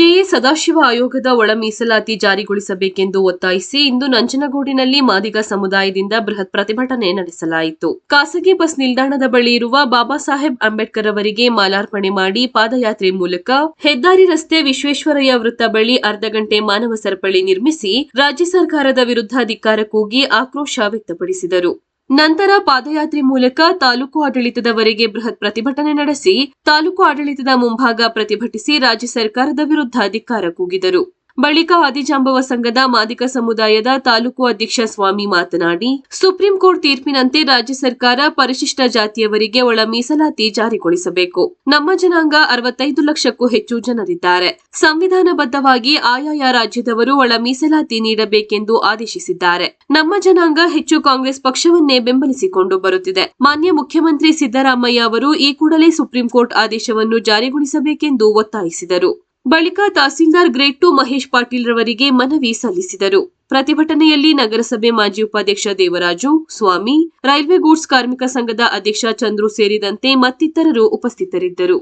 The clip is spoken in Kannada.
ಜೆಎ ಸದಾಶಿವ ಆಯೋಗದ ಒಳ ಮೀಸಲಾತಿ ಜಾರಿಗೊಳಿಸಬೇಕೆಂದು ಒತ್ತಾಯಿಸಿ ಇಂದು ನಂಜನಗೂಡಿನಲ್ಲಿ ಮಾದಿಗ ಸಮುದಾಯದಿಂದ ಬೃಹತ್ ಪ್ರತಿಭಟನೆ ನಡೆಸಲಾಯಿತು. ಖಾಸಗಿ ಬಸ್ ನಿಲ್ದಾಣದ ಬಳಿ ಇರುವ ಬಾಬಾ ಸಾಹೇಬ್ ಅಂಬೇಡ್ಕರ್ ಅವರಿಗೆ ಮಾಲಾರ್ಪಣೆ ಮಾಡಿ ಪಾದಯಾತ್ರೆ ಮೂಲಕ ಹೆದ್ದಾರಿ ರಸ್ತೆ ವಿಶ್ವೇಶ್ವರಯ್ಯ ವೃತ್ತ ಬಳಿ ಅರ್ಧ ಗಂಟೆ ಮಾನವ ಸರಪಳಿ ನಿರ್ಮಿಸಿ ರಾಜ್ಯ ಸರ್ಕಾರದ ವಿರುದ್ಧ ಧಿಕ್ಕಾರ ಕೂಗಿ ಆಕ್ರೋಶ ವ್ಯಕ್ತಪಡಿಸಿದರು. ನಂತರ ಪಾದಯಾತ್ರೆ ಮೂಲಕ ತಾಲೂಕು ಆಡಳಿತದವರೆಗೆ ಬೃಹತ್ ಪ್ರತಿಭಟನೆ ನಡೆಸಿ ತಾಲೂಕು ಆಡಳಿತದ ಮುಂಭಾಗ ಪ್ರತಿಭಟಿಸಿ ರಾಜ್ಯ ಸರ್ಕಾರದ ವಿರುದ್ಧ ಧಿಕ್ಕಾರ ಕೂಗಿದರು. ಬಳಿಕ ಆದಿಜಾಂಬವ ಸಂಘದ ಮಾದಿಕ ಸಮುದಾಯದ ತಾಲೂಕು ಅಧ್ಯಕ್ಷ ಸ್ವಾಮಿ ಮಾತನಾಡಿ, ಸುಪ್ರೀಂ ಕೋರ್ಟ್ ತೀರ್ಪಿನಂತೆ ರಾಜ್ಯ ಸರ್ಕಾರ ಪರಿಶಿಷ್ಟ ಜಾತಿಯವರಿಗೆ ಒಳ ಮೀಸಲಾತಿ ಜಾರಿಗೊಳಿಸಬೇಕು. ನಮ್ಮ ಜನಾಂಗ ಅರವತ್ತೈದು ಲಕ್ಷಕ್ಕೂ ಹೆಚ್ಚು ಜನರಿದ್ದಾರೆ. ಸಂವಿಧಾನಬದ್ಧವಾಗಿ ಆಯಾಯ ರಾಜ್ಯದವರು ಒಳ ಮೀಸಲಾತಿ ನೀಡಬೇಕೆಂದು ಆದೇಶಿಸಿದ್ದಾರೆ. ನಮ್ಮ ಜನಾಂಗ ಹೆಚ್ಚು ಕಾಂಗ್ರೆಸ್ ಪಕ್ಷವನ್ನೇ ಬೆಂಬಲಿಸಿಕೊಂಡು ಬರುತ್ತಿದೆ. ಮಾನ್ಯ ಮುಖ್ಯಮಂತ್ರಿ ಸಿದ್ದರಾಮಯ್ಯ ಅವರು ಈ ಕೂಡಲೇ ಸುಪ್ರೀಂ ಕೋರ್ಟ್ ಆದೇಶವನ್ನು ಜಾರಿಗೊಳಿಸಬೇಕೆಂದು ಒತ್ತಾಯಿಸಿದರು. ಬಳಿಕ ತಹಸೀಲ್ದಾರ್ ಗ್ರೇಡ್ ಟು ಮಹೇಶ್ ಪಾಟೀಲ್ ರವರಿಗೆ ಮನವಿ ಸಲ್ಲಿಸಿದರು. ಪ್ರತಿಭಟನೆಯಲ್ಲಿ ನಗರಸಭೆ ಮಾಜಿ ಉಪಾಧ್ಯಕ್ಷ ದೇವರಾಜು, ಸ್ವಾಮಿ, ರೈಲ್ವೆ ಗೂಡ್ಸ್ ಕಾರ್ಮಿಕ ಸಂಘದ ಅಧ್ಯಕ್ಷ ಚಂದ್ರು ಸೇರಿದಂತೆ ಮತ್ತಿತರರು ಉಪಸ್ಥಿತರಿದ್ದರು.